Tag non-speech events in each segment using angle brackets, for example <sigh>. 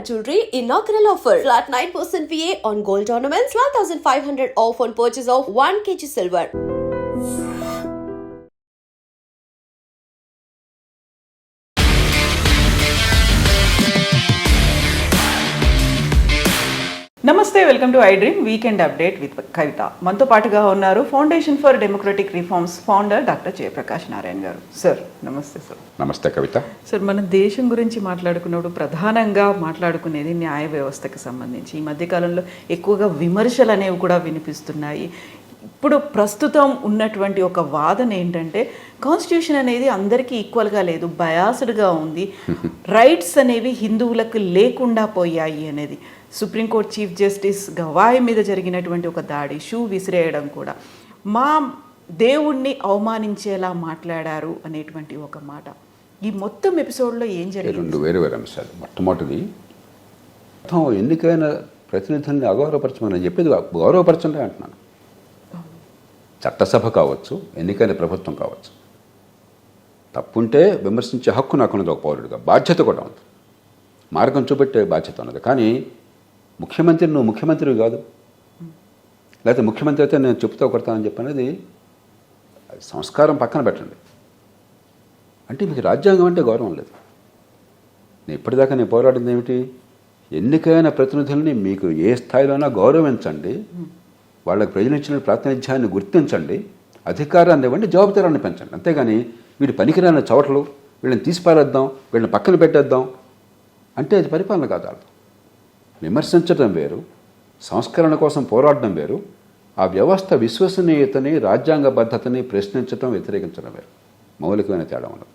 Jewelry inaugural offer. Flat 9% VA on gold ornaments, 12,500 off on purchase of 1 kg silver. నమస్తే welcome to iDream weekend update with Kavitha. మనతో పాటుగా ఉన్నారు foundation for democratic reforms founder doctor Jayaprakash Narayana garu. Sir నమస్తే sir. నమస్తే కవిత. Sir మన దేశం గురించి మాట్లాడుకున్నప్పుడు ప్రధానంగా మాట్లాడుకునేది న్యాయ వ్యవస్థకి సంబంధించి. ఈ మధ్యకాలంలో ఎక్కువగా విమర్శలు అనేవి కూడా వినిపిస్తున్నాయి. ఇప్పుడు ప్రస్తుతం ఉన్నటువంటి ఒక వాదన ఏంటంటే కాన్స్టిట్యూషన్ అనేది అందరికీ ఈక్వల్గా లేదు బయాస్డ్గా ఉంది. <laughs> రైట్స్ అనేవి హిందువులకు లేకుండా పోయాయి అనేది. సుప్రీంకోర్టు చీఫ్ జస్టిస్ గవాయి మీద జరిగినటువంటి ఒక దాడి షూ విసిరేయడం కూడా. మా దేవుణ్ణి అవమానించేలా మాట్లాడారు అనేటువంటి ఒక మాట. ఈ మొత్తం ఎపిసోడ్లో ఏం జరిగింది? రెండు వేరు వేరు అంశాలు. మొట్టమొదటిది మొత్తం ఎన్నికైన ప్రతినిధుల్ని అగౌరవపరచమని చెప్పేది గౌరవపరచండి అంటున్నాను. చట్టసభ కావచ్చు ఎన్నికైన ప్రభుత్వం కావచ్చు. తప్పుంటే విమర్శించే హక్కు నాకు ఉన్నది ఒక పౌరుడిగా. బాధ్యత కూడా ఉంది. మార్గం చూపెట్టే బాధ్యత ఉన్నది. కానీ ముఖ్యమంత్రి నువ్వు ముఖ్యమంత్రివి కాదు. లేకపోతే ముఖ్యమంత్రి అయితే నేను చెప్తా కొడతానని చెప్పనేది సంస్కారం పక్కన పెట్టండి. అంటే మీకు రాజ్యాంగం అంటే గౌరవం లేదు. నేను ఇప్పటిదాకా నేను పోరాడింది ఏమిటి? ఎన్నికైన ప్రతినిధుల్ని మీకు ఏ స్థాయిలోనా గౌరవించండి. వాళ్ళకి ప్రజలు ప్రాతినిధ్యాన్ని గుర్తించండి. అధికారాన్ని ఇవ్వండి జవాబుదారాన్ని పెంచండి. అంతేగాని వీడి పనికిరాని చోట్లు వీళ్ళని తీసిపారేద్దాం వీళ్ళని పక్కన పెట్టేద్దాం. అంటే అది పరిపాలన కాదు అర్థం విమర్శించడం వేరు సంస్కరణ కోసం పోరాడడం వేరు ఆ వ్యవస్థ విశ్వసనీయతని రాజ్యాంగబద్ధతని ప్రశ్నించడం వ్యతిరేకించడం వేరు. మౌలికమైన తేడా ఉన్నది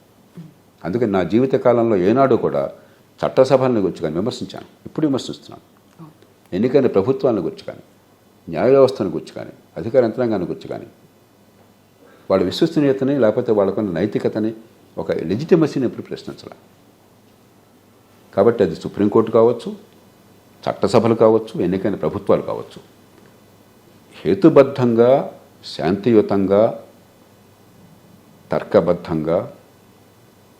అందుకని నా జీవిత కాలంలో ఏనాడు కూడా చట్టసభలను గురించి కానీ విమర్శించాను. ఇప్పుడు విమర్శిస్తున్నాను. ఎన్నికైన ప్రభుత్వాలను గురించి కానీ న్యాయ వ్యవస్థను గురించి కానీ అధికార యంత్రాంగాన్ని గురించి కానీ వాళ్ళ విశ్వసనీయతని లేకపోతే వాళ్ళకున్న నైతికతని ఒక లెజిటిమసీని ఎప్పుడు ప్రశ్నించాలి. కాబట్టి అది సుప్రీంకోర్టు కావచ్చు చట్టసభలు కావచ్చు ఎన్నికైన ప్రభుత్వాలు కావచ్చు. హేతుబద్ధంగా శాంతియుతంగా తర్కబద్ధంగా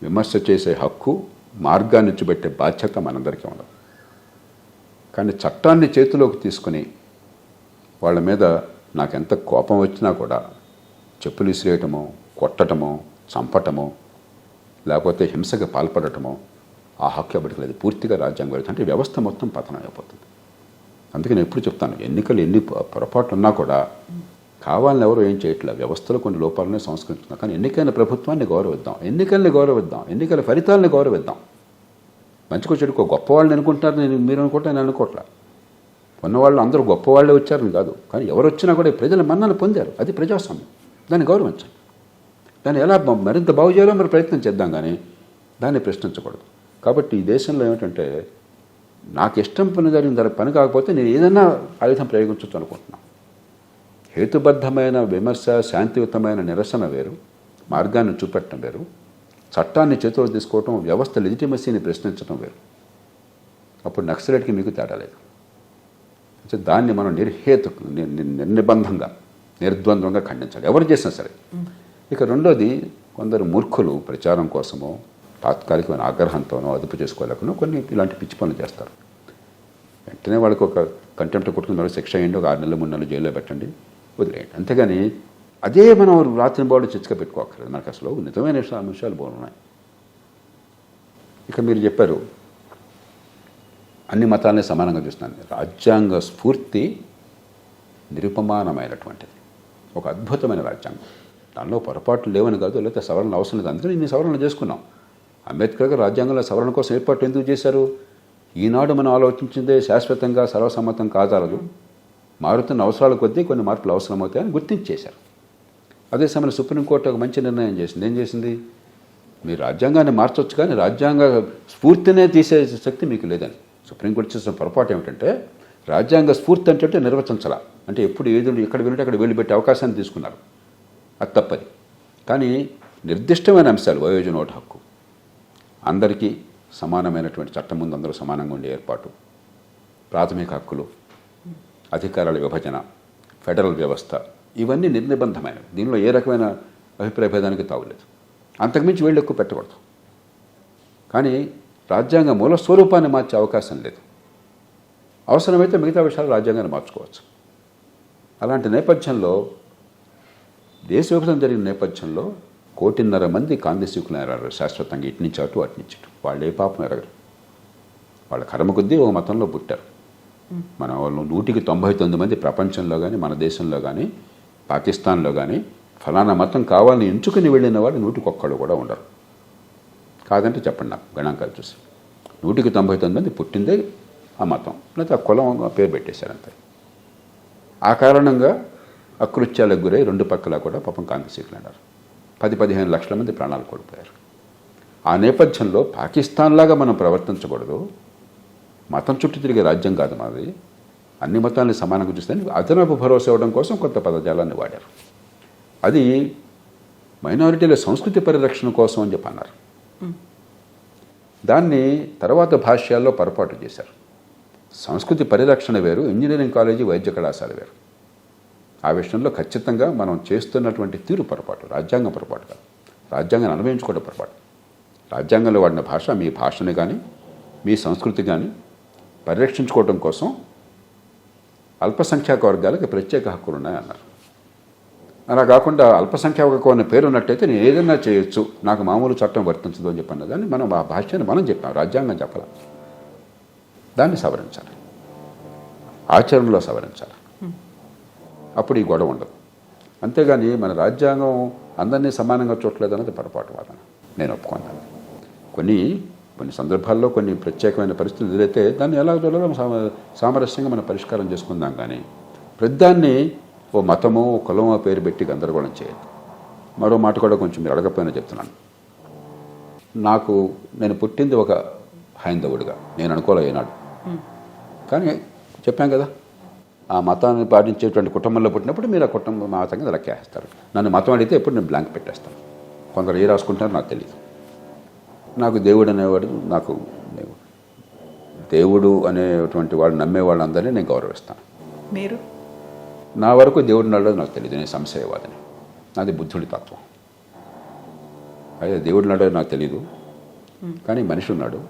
విమర్శ చేసే హక్కు మార్గాన్ని చూపెట్టే బాధ్యత మనందరికీ ఉండదు. కానీ చట్టాన్ని చేతిలోకి తీసుకుని వాళ్ళ మీద నాకెంత కోపం వచ్చినా కూడా చెప్పులు విసిరేయటమో కొట్టటమో చంపటమో లేకపోతే హింసకు పాల్పడటమో ఆ హక్కు ఎవరికి లేదు. పూర్తిగా రాజ్యాంగం వెళ్తుంది అంటే వ్యవస్థ మొత్తం పతనం అయిపోతుంది అందుకే నేను ఎప్పుడు చెప్తాను ఎన్నికలు ఎన్ని పొరపాట్లు ఉన్నా కూడా కావాలని ఎవరు ఏం చేయట్లేదు. వ్యవస్థలో కొన్ని లోపాలనే సంస్కరించున్నాం కానీ ఎన్నికైన ప్రభుత్వాన్ని గౌరవిద్దాం. ఎన్నికల్ని గౌరవిద్దాం. ఎన్నికల ఫలితాలని గౌరవిద్దాం. మంచికో చెడుకో గొప్పవాళ్ళని అనుకుంటారు నేను మీరు అనుకుంటా నేను అనుకోవట్లా. ఉన్నవాళ్ళు అందరూ గొప్పవాళ్ళే వచ్చారని కాదు. కానీ ఎవరు వచ్చినా కూడా ప్రజల మన్నలు పొందారు. అది ప్రజాస్వామ్యం. దాన్ని గౌరవించండి. దాన్ని ఎలా మరింత బాగు చేయాలో మరి ప్రయత్నం చేద్దాం కానీ దాన్ని ప్రశ్నించకూడదు. కాబట్టి ఈ దేశంలో ఏమిటంటే నాకు ఇష్టం పని జరిగిన పని కాకపోతే నేను ఏదైనా ఆయుధం ప్రయోగించవచ్చు అనుకుంటున్నాను హేతుబద్ధమైన విమర్శ శాంతియుతమైన నిరసన వేరు మార్గాన్ని చూపెట్టడం వేరు చట్టాన్ని చేతిలో తీసుకోవటం వ్యవస్థ లెజిటిమసీని ప్రశ్నించడం వేరు. అప్పుడు నక్సలైట్కి మీకు తేడా లేదు. అంటే దాన్ని మనం నిర్హేతు నిర్నిబంధంగా నిర్ద్వంద్వంగా ఖండించాలి. ఎవరు చేసినా సరే. ఇక రెండోది కొందరు మూర్ఖులు ప్రచారం కోసమో తాత్కాలికమైన ఆగ్రహంతోనో అదుపు చేసుకోలేకనో కొన్ని ఇలాంటి పిచ్చి పనులు చేస్తారు. వెంటనే వాళ్ళకి ఒక కంటెంప్ట్ కొట్టుకున్న శిక్ష అయ్యండి ఒక ఆరు నెలలు మూడు నెలలు జైల్లో పెట్టండి వదిలేయండి. అంతేగాని అదే మనం రాత్రి బాడు చిచ్చుక పెట్టుకోకర్లేదు మనకు అసలు నిజమైన విషయాలు అంశాలు బాగున్నాయి ఇక మీరు చెప్పారు అన్ని మతాలని సమానంగా చూస్తున్నాను. రాజ్యాంగ స్ఫూర్తి నిరుపమానమైనటువంటిది. ఒక అద్భుతమైన రాజ్యాంగం. దానిలో పొరపాట్లు లేవని కాదు లేకపోతే సవరణలు అవసరం లేదు. అందుకని ఇన్ని సవరణలు చేసుకున్నాం. అంబేద్కర్ గారు రాజ్యాంగంలో సవరణ కోసం ఏర్పాటు ఎందుకు చేశారు? ఈనాడు మనం ఆలోచించిందే శాశ్వతంగా సర్వసమ్మతం కాజాలదు. మారుతున్న అవసరాల కొద్దీ కొన్ని మార్పులు అవసరమవుతాయని గుర్తించేశారు. అదే సమయంలో సుప్రీంకోర్టు ఒక మంచి నిర్ణయం చేసింది. ఏం చేసింది? మీరు రాజ్యాంగాన్ని మార్చవచ్చు కానీ రాజ్యాంగ స్ఫూర్తినే తీసే శక్తి మీకు లేదని. సుప్రీంకోర్టు చేసిన పొరపాటు ఏమిటంటే రాజ్యాంగ స్ఫూర్తి అంటే నిర్వచించాల అంటే ఎప్పుడు ఏది ఎక్కడ వింటే అక్కడ వెళ్ళి పెట్టే అవకాశాన్ని తీసుకున్నారు. అది తప్పది. కానీ నిర్దిష్టమైన అంశాలు వయోజన ఓటు హక్కు అందరికీ సమానమైనటువంటి చట్టం ముందు అందరూ సమానంగా ఉండే ఏర్పాటు. ప్రాథమిక హక్కులు అధికారాల విభజన ఫెడరల్ వ్యవస్థ ఇవన్నీ నిర్నిబంధమైనవి. దీనిలో ఏ రకమైన అభిప్రాయ భేదానికి తావులేదు. అంతకుమించి వీళ్ళు ఎక్కువ పెట్టకూడదు. కానీ రాజ్యాంగ మూల స్వరూపాన్ని మార్చే అవకాశం లేదు. అవసరమైతే మిగతా విషయాలు రాజ్యాంగాన్ని మార్చుకోవచ్చు. అలాంటి నేపథ్యంలో దేశ విభజన జరిగిన నేపథ్యంలో కోటిన్నర మంది కాంగ్రెసీకులు ఎరగరు. శాశ్వతంగా ఇటు నుంచి అటు అటు నుంచి ఇటు. వాళ్ళు ఏ పాపం ఎరగరు. వాళ్ళ కర్మ కొద్దీ ఒక మతంలో పుట్టారు. మన వాళ్ళు నూటికి తొంభై తొమ్మిది మంది ప్రపంచంలో కానీ మన దేశంలో కానీ పాకిస్తాన్లో కానీ ఫలానా మతం కావాలని ఎంచుకుని వెళ్ళిన వాళ్ళు నూటికి ఒక్కళ్ళు కూడా ఉండరు. కాదంటే చెప్పండి నాకు గణాంకాలు చూసి. నూటికి తొంభై తొమ్మిది మంది పుట్టిందే ఆ మతం. లేకపోతే ఆ కులం పేరు పెట్టేశారు అంతే. ఆ కారణంగా అకృత్యాలకు గురై రెండు పక్కల కూడా పాపం కాంగ్రెసీకులు అన్నారు. పది పదిహేను లక్షల మంది ప్రాణాలు కోల్పోయారు. ఆ నేపథ్యంలో పాకిస్తాన్ లాగా మనం ప్రవర్తించకూడదు. మతం చుట్టూ తిరిగే రాజ్యం కాదు మాది. అన్ని మతాలని సమానంగా చూస్తే అదనపు భరోసా ఇవ్వడం కోసం కొత్త పదజాలాన్ని వాడారు. అది మైనారిటీల సంస్కృతి పరిరక్షణ కోసం అని చెప్పి అన్నారు. దాన్ని తర్వాత భాష్యాల్లో పొరపాటు చేశారు. సంస్కృతి పరిరక్షణ వేరు ఇంజనీరింగ్ కాలేజీ వైద్య కళాశాల వేరు. ఆ విషయంలో ఖచ్చితంగా మనం చేస్తున్నటువంటి తీరు పొరపాటు రాజ్యాంగం పొరపాటు కాదు. రాజ్యాంగాన్ని అనుభవించుకోవడం పొరపాటు. రాజ్యాంగంలో వాడిన భాష మీ భాషని కానీ మీ సంస్కృతి కానీ పరిరక్షించుకోవడం కోసం అల్పసంఖ్యాక వర్గాలకు ప్రత్యేక హక్కులు ఉన్నాయన్నారు. అలా కాకుండా అల్పసంఖ్యాక అనే పేరు ఉన్నట్టయితే నేను ఏదైనా చేయొచ్చు నాకు మామూలు చట్టం వర్తించదు అని చెప్పిన దాన్ని మనం ఆ భాష్యాన్ని మనం చెప్పాం రాజ్యాంగం చెప్పాలి. దాన్ని సవరించాలి. ఆచరణలో సవరించాలి. అప్పుడు ఈ గొడవ ఉండదు. అంతేగాని మన రాజ్యాంగం అందరినీ సమానంగా చూడలేదు అన్నది పొరపాటు వాదన. నేను ఒప్పుకున్నాను. కొన్ని కొన్ని సందర్భాల్లో కొన్ని ప్రత్యేకమైన పరిస్థితులు ఎదురైతే దాన్ని ఎలా చూడాలో సామ- సామరస్యంగా మనం పరిష్కారం చేసుకుందాం కానీ ప్రతిదాన్ని ఓ మతమో ఓ కులమో పేరు పెట్టి గందరగోళం చేయదు మరో మాట కూడా కొంచెం మీరు అడగపోయినా చెప్తున్నాను. నాకు నేను పుట్టింది ఒక హైందవుడిగా. నేను అనుకోలే ఏనాడు. కానీ చెప్పాం కదా ఆ మతాన్ని పాటించేటువంటి కుటుంబంలో పుట్టినప్పుడు మీరు ఆ కుటుంబం మతంగా లెక్కేస్తారు నన్ను మతం అడిగితే ఎప్పుడు నేను బ్లాంక్ పెట్టేస్తాను. కొందరు ఏ రాసుకుంటారో నాకు తెలియదు నాకు దేవుడు అనేవాడు నాకు దేవుడు. దేవుడు అనేటువంటి వాడు నమ్మే వాళ్ళందరినీ నేను గౌరవిస్తాను. మీరు? నా వరకు దేవుడు ఉన్నాడో నాకు తెలియదు నేను సంశయవాదని. నాది బుద్ధుడి తత్వం. అయితే దేవుడు ఉన్నాడో నాకు తెలియదు కానీ మనిషి ఉన్నాడు.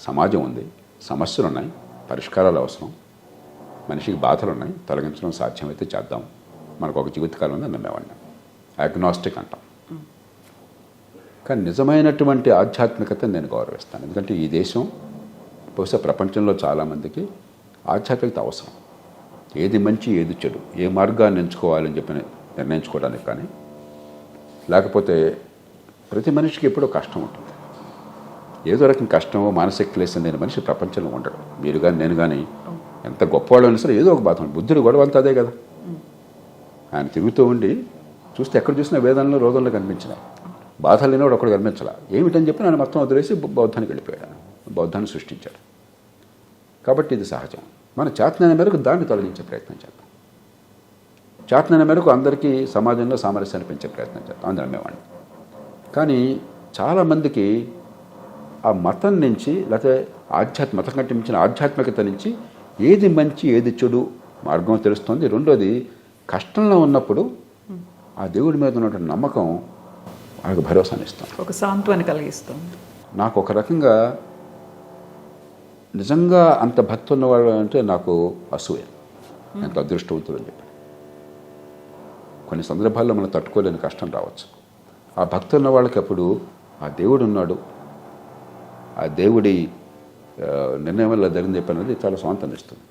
సమాజం ఉంది. సమస్యలు ఉన్నాయి. పరిష్కారాలు అవసరం. మనిషికి బాధలు ఉన్నాయి తొలగించడం సాధ్యమైతే చేద్దాం. మనకు ఒక జీవితకాలం ఉంది నమ్మేవాడిని. అగ్నాస్టిక్ అంటాం. కానీ నిజమైనటువంటి ఆధ్యాత్మికతను నేను గౌరవిస్తాను. ఎందుకంటే ఈ దేశం బహుశా ప్రపంచంలో చాలామందికి ఆధ్యాత్మికత అవసరం. ఏది మంచి ఏది చెడు. ఏ మార్గాన్ని ఎంచుకోవాలని చెప్పి నిర్ణయించుకోవడానికి కానీ లేకపోతే ప్రతి మనిషికి ఎప్పుడో కష్టం ఉంటుంది. ఏదో రకం కష్టమో మానసిక క్లేశం లేని మనిషి ప్రపంచంలో ఉండడు. మీరు కానీ నేను కానీ ఎంత గొప్పవాళ్ళు అయినా సరే ఏదో ఒక బాధ. బుద్ధుడు బుద్ధుడి గొడవ అంతా అదే కదా. ఆయన తిరుగుతూ ఉండి చూస్తే ఎక్కడ చూసినా వేదనలు రోగంలో కనిపించినాయి బాధలు లేనివాడు ఒకడు కనిపించాల. ఏమిటని చెప్పి ఆయన మొత్తం వదిలేసి బౌద్ధానికి వెళ్ళిపోయాడు. బౌద్ధాన్ని సృష్టించాడు. కాబట్టి ఇది సహజం. మన చాతనైన మేరకు దాన్ని తొలగించే ప్రయత్నం చేద్దాం. చాతనైన మేరకు అందరికీ సమాజంలో సామరస్యాన్ని పెంచే ప్రయత్నం చేద్దాం. అందరం మేమండి. కానీ చాలామందికి ఆ మతం నుంచి లేకపోతే ఆధ్యాత్మ మతం కంటే మించిన ఆధ్యాత్మికత నుంచి ఏది మంచి ఏది చెడు మార్గం తెలుస్తుంది. రెండోది కష్టంలో ఉన్నప్పుడు ఆ దేవుడి మీద ఉన్నటువంటి నమ్మకం వాళ్ళకి భరోసాని ఇస్తాం ఒక సాంత్వన కలిగిస్తుంది. నాకు ఒక రకంగా నిజంగా అంత భక్తి ఉన్నవాళ్ళు అంటే నాకు అసూయ. ఎంత అదృష్టవంతుడు అని చెప్పి. కొన్ని సందర్భాల్లో మనం తట్టుకోలేని కష్టం రావచ్చు. ఆ భక్తి ఉన్న వాళ్ళకి అప్పుడు ఆ దేవుడు ఉన్నాడు. ఆ దేవుడి నిర్ణయం వల్ల జరిగింది చెప్పి అనేది చాలా స్వాంతాన్ని ఇస్తుంది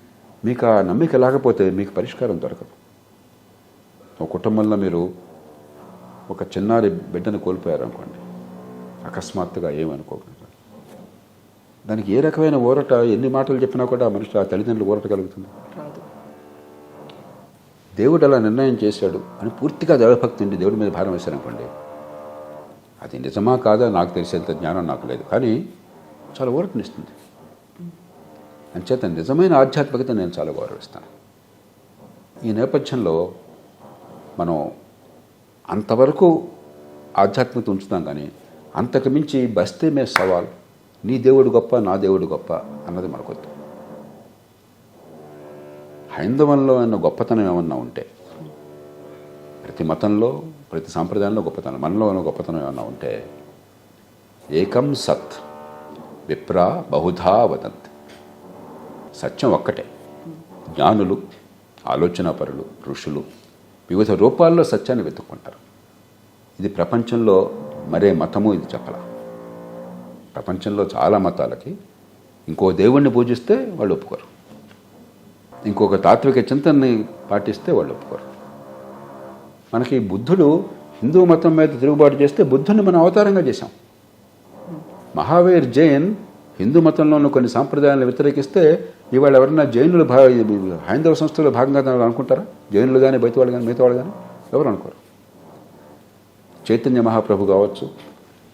మీకు ఆ నమ్మిక లేకపోతే మీకు పరిష్కారం దొరకదు. ఒక కుటుంబంలో మీరు ఒక చిన్నారి బిడ్డను కోల్పోయారు అనుకోండి అకస్మాత్తుగా ఏమనుకోకుండా. దానికి ఏ రకమైన ఊరట ఎన్ని మాటలు చెప్పినా కూడా ఆ మనిషి ఆ తల్లిదండ్రులు ఊరట కలుగుతుంది. దేవుడు అలా నిర్ణయం చేశాడు అని పూర్తిగా దైవభక్తి ఉండి దేవుడి మీద భారం వేశారనుకోండి అది నిజమా కాదా నాకు తెలిసేంత జ్ఞానం నాకు లేదు. కానీ చాలా ఊరటనిస్తుంది. అంచేత నిజమైన ఆధ్యాత్మికత నేను చాలా గౌరవిస్తాను. ఈ నేపథ్యంలో మనం అంతవరకు ఆధ్యాత్మికత ఉంచుతాం కానీ అంతకు మించి బస్తే మే సవాల్ నీ దేవుడు గొప్ప నా దేవుడు గొప్ప అన్నది మనకొద్దు. హైందవంలో ఉన్న గొప్పతనం ఏమన్నా ఉంటే ప్రతి మతంలో ప్రతి సాంప్రదాయంలో గొప్పతనం మనలో ఉన్న గొప్పతనం ఏమన్నా ఉంటే ఏకం సత్ విప్రా బహుధా వదంతి. సత్యం ఒక్కటే. జ్ఞానులు ఆలోచనాపరులు ఋషులు వివిధ రూపాల్లో సత్యాన్ని వెతుక్కుంటారు. ఇది ప్రపంచంలో మరే మతము ఇది చెప్పల. ప్రపంచంలో చాలా మతాలకి ఇంకో దేవుణ్ణి పూజిస్తే వాళ్ళు ఒప్పుకోరు. ఇంకొక తాత్విక చింతనని పాటిస్తే వాళ్ళు ఒప్పుకోరు. మనకి బుద్ధుడు హిందూ మతం మీద తిరుగుబాటు చేస్తే బుద్ధుని మనం అవతారంగా చేశాం. మహావీర్ జైన్ హిందూ మతంలోనూ కొన్ని సాంప్రదాయాలను వ్యతిరేకిస్తే ఇవాళ ఎవరన్నా జైనులు భా హైందవ సంస్థలో భాగంగా అనుకుంటారా? జైనులు కానీ బయట వాళ్ళు కానీ మిగతా వాళ్ళు కానీ ఎవరు అనుకోరు. చైతన్య మహాప్రభు కావచ్చు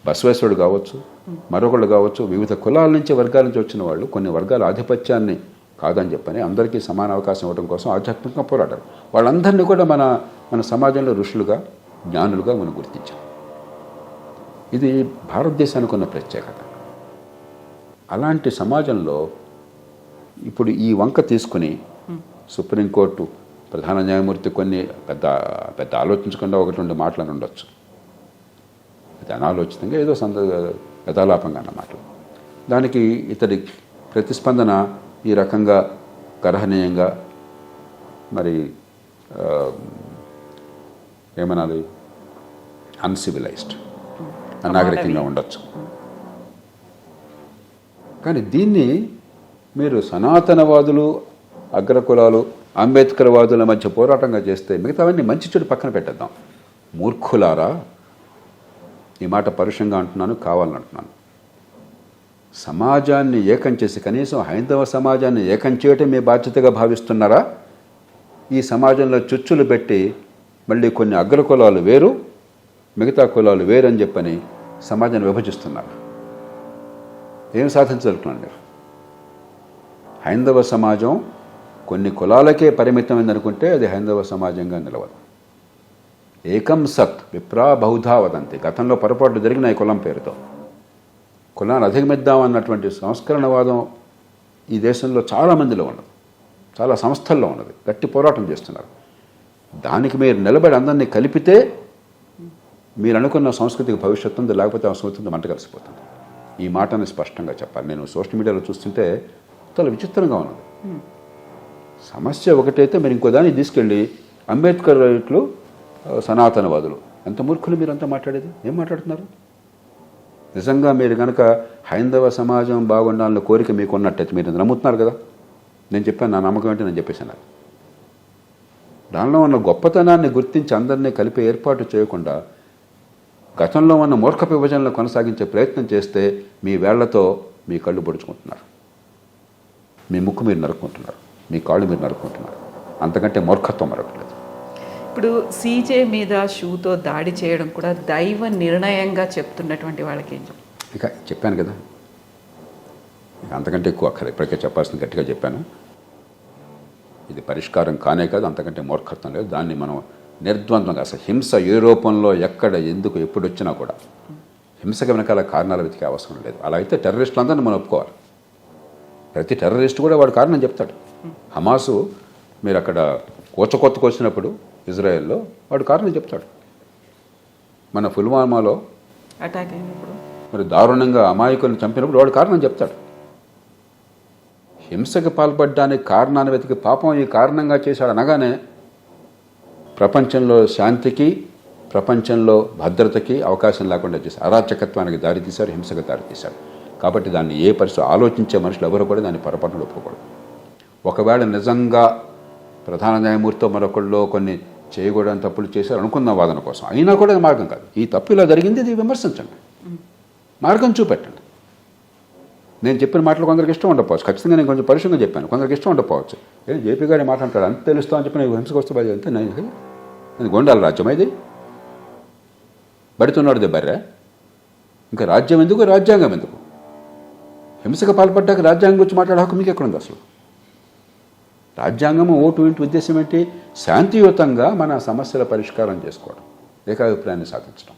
బసవేశ్వరుడు కావచ్చు మరొకళ్ళు కావచ్చు వివిధ కులాల నుంచి వర్గాల నుంచి వచ్చిన వాళ్ళు కొన్ని వర్గాల ఆధిపత్యాన్ని కాదని చెప్పని అందరికీ సమాన అవకాశం ఇవ్వడం కోసం ఆధ్యాత్మికంగా పోరాడారు. వాళ్ళందరినీ కూడా మన మన సమాజంలో ఋషులుగా జ్ఞానులుగా మనం గుర్తించాం. ఇది భారతదేశానికి ఉన్న ప్రత్యేకత. అలాంటి సమాజంలో ఇప్పుడు ఈ వంక తీసుకుని సుప్రీంకోర్టు ప్రధాన న్యాయమూర్తి కొన్ని పెద్ద పెద్ద ఆలోచించకుండా ఒకటి రెండు మాటలను ఉండొచ్చు. అది అనాలోచితంగా ఏదో సంద యథాలాపంగా అన్న మాటలు. దానికి ఇతడి ప్రతిస్పందన ఈ రకంగా గర్హనీయంగా మరి ఏమనాలి? అన్సివిలైజ్డ్ అనాగరికంగా ఉండొచ్చు. కానీ దీన్ని మీరు సనాతనవాదులు అగ్రకులాలు అంబేద్కర్ వాదుల మధ్య పోరాటంగా చేస్తే మిగతావన్నీ మంచి చెడు పక్కన పెట్టేద్దాం. మూర్ఖులారా ఈ మాట పరుషంగా అంటున్నాను కావాలని అంటున్నాను. సమాజాన్ని ఏకం చేసి కనీసం హైందవ సమాజాన్ని ఏకం చేయటం మీ బాధ్యతగా భావిస్తున్నారా? ఈ సమాజంలో చుచ్చులు పెట్టి మళ్ళీ కొన్ని అగ్ర కులాలు వేరు మిగతా కులాలు వేరు అని చెప్పని సమాజాన్ని విభజిస్తున్నారు. ఏం సాధించగలుగుతున్నాను మీరు? హైందవ సమాజం కొన్ని కులాలకే పరిమితమైంది అనుకుంటే అది హైందవ సమాజంగా నిలవదు. ఏకం సత్ విప్రా బహుధా వదంతి. గతంలో పొరపాట్లు జరిగిన ఈ కులం పేరుతో. కులాన్ని అధిగమిద్దాం అన్నటువంటి సంస్కరణవాదం ఈ దేశంలో చాలా మందిలో ఉన్నది. చాలా సంస్థల్లో ఉన్నది. గట్టి పోరాటం చేస్తున్నారు. దానికి మీరు నిలబడి అందరినీ కలిపితే మీరు అనుకున్న సంస్కృతికి భవిష్యత్తు ఉంది లేకపోతే ఆ సంస్కృతి మంట కలిసిపోతుంది. ఈ మాటని స్పష్టంగా చెప్పాలి. నేను సోషల్ మీడియాలో చూస్తుంటే చాలా విచిత్రంగా ఉన్నది సమస్య ఒకటైతే మీరు ఇంకో దాన్ని తీసుకెళ్ళి అంబేద్కర్ రైట్లు సనాతనవాదులు. ఎంత మూర్ఖులు మీరు అంతా మాట్లాడేది? ఏం మాట్లాడుతున్నారు? నిజంగా మీరు కనుక హైందవ సమాజం బాగుండాలన్న కోరిక మీకు ఉన్నట్టయితే మీరు నమ్ముతున్నారు కదా? నేను చెప్పాను నా నమ్మకం ఏంటి నేను చెప్పేశాను దానిలో ఉన్న గొప్పతనాన్ని గుర్తించి అందరినీ కలిపి ఏర్పాటు చేయకుండా గతంలో ఉన్న మూర్ఖ విభజనలు కొనసాగించే ప్రయత్నం చేస్తే మీ వేళ్ళతో మీ కళ్ళు పొడుచుకుంటున్నారు. మీ ముక్కు మీరు నరుక్కుంటున్నారు. మీ కాళ్ళు మీరు నరుక్కుంటున్నారు. అంతకంటే మూర్ఖత్వం మరొకటి లేదు. ఇప్పుడు సీజే మీద షూతో దాడి చేయడం కూడా దైవ నిర్ణయంగా చెప్తున్నటువంటి వాళ్ళకి ఏం? ఇక చెప్పాను కదా. అంతకంటే ఎక్కువ అక్కర్లేదు ఇప్పటికే చెప్పాల్సింది గట్టిగా చెప్పాను. ఇది పరిష్కారం కానే కాదు అంతకంటే మూర్ఖత్వం లేదు. దాన్ని మనం నిర్ద్వంద్వంగా అసలు హింస ఏ రూపంలో ఎక్కడ ఎందుకు ఎప్పుడు వచ్చినా కూడా హింసకి వెనకాల కారణాలు వెతికే అవసరం లేదు. అలా అయితే టెర్రరిస్టులందరినీ మనం ఒప్పుకోవాలి. ప్రతి టెర్రరిస్ట్ కూడా వాడు కారణం చెప్తాడు. హమాసు మీరు అక్కడ కూచకొత్తకు వచ్చినప్పుడు ఇజ్రాయెల్లో వాడు కారణం చెప్తాడు. మన పుల్వామాలో అటాక్ అయినప్పుడు. మరి దారుణంగా అమాయకులను చంపినప్పుడు వాడు కారణం చెప్తాడు. హింసకి పాల్పడడానికి కారణాన్ని వెతికి పాపం ఈ కారణంగా చేశాడు అనగానే ప్రపంచంలో శాంతికి ప్రపంచంలో భద్రతకి అవకాశం లేకుండా చేశారు అరాచకత్వానికి దారి తీశారు హింసకు దారి తీశారు కాబట్టి దాన్ని ఏ పరిస్థితి ఆలోచించే మనుషులు ఎవరు కూడా దాన్ని పొరపాటును ఒప్పుకోకూడదు. ఒకవేళ నిజంగా ప్రధాన న్యాయమూర్తితో మరొకళ్ళు కొన్ని చేయకూడని తప్పులు చేశారు అనుకున్న వాదన కోసం. అయినా కూడా మార్గం కాదు. ఈ తప్పు ఇలా జరిగింది ఇది విమర్శించండి. మార్గం చూపెట్టండి. నేను చెప్పిన మాటలు కొందరికి ఇష్టం ఉండకపోవచ్చు. ఖచ్చితంగా నేను కొంచెం పరుషంగా చెప్పాను. కొందరికి ఇష్టం ఉండకపోవచ్చు. ఏ జేపీ గారి మాట్లాడతాడు అంత తెలుస్తా అని చెప్పి నేను హింసకు వస్తే బాధ్యత అంతే నేను అది గొండాల రాజ్యం ఇది. బడుతున్నాడు బర్రె. ఇంకా రాజ్యం ఎందుకు? రాజ్యాంగం ఎందుకు? హింసకు పాల్పడ్డాక రాజ్యాంగం గురించి మాట్లాడే హక్కు మీకు ఎక్కడుంది అసలు? రాజ్యాంగం ఓటు ఇంటి ఉద్దేశం ఏంటి? శాంతియుతంగా మన సమస్యల పరిష్కారం చేసుకోవడం ఏకాభిప్రాయాన్ని సాధించడం.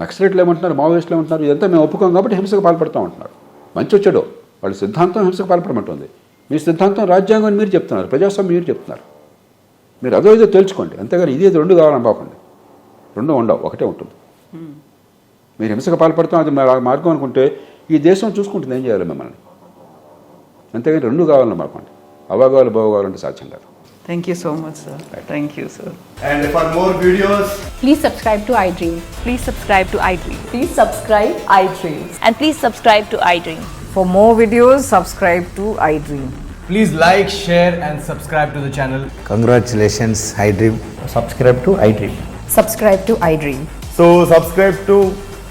నక్సలైట్లు ఏమంటున్నారు మావోయిస్టులు ఏమంటున్నారు ఇదంతా మేము ఒప్పుకోం కాబట్టి హింసకు పాల్పడతా ఉంటున్నారు. మంచి వచ్చాడు వాళ్ళ సిద్ధాంతం హింసకు పాల్పడమంటుంది. మీ సిద్ధాంతం రాజ్యాంగం అని మీరు చెప్తున్నారు ప్రజాస్వామ్యం మీరు చెప్తున్నారు. మీరు అదో ఇదో తెలుసుకోండి అంతేగాని ఇది రెండు కావాలని బాగుండి రెండు ఉండవు ఒకటే ఉంటుంది. మీరు హింసకు పాల్పడతాం అది మార్గం అనుకుంటే ఈ దేశం చూసుకుంటుంది ఏం చేయాలి మిమ్మల్ని అంతేగాని రెండు కావాలని మాకండి అవగాలు బాగోగాలంటే సాధ్యం కాదు thank you so much sir thank you sir And for more videos, Please subscribe to iDream. Please subscribe to iDream. Please subscribe iDreams. And please subscribe to iDream. For more videos, subscribe to iDream. please like, share, and subscribe to the channel. Congratulations, iDream. Subscribe to iDream. Subscribe to iDream. So, subscribe to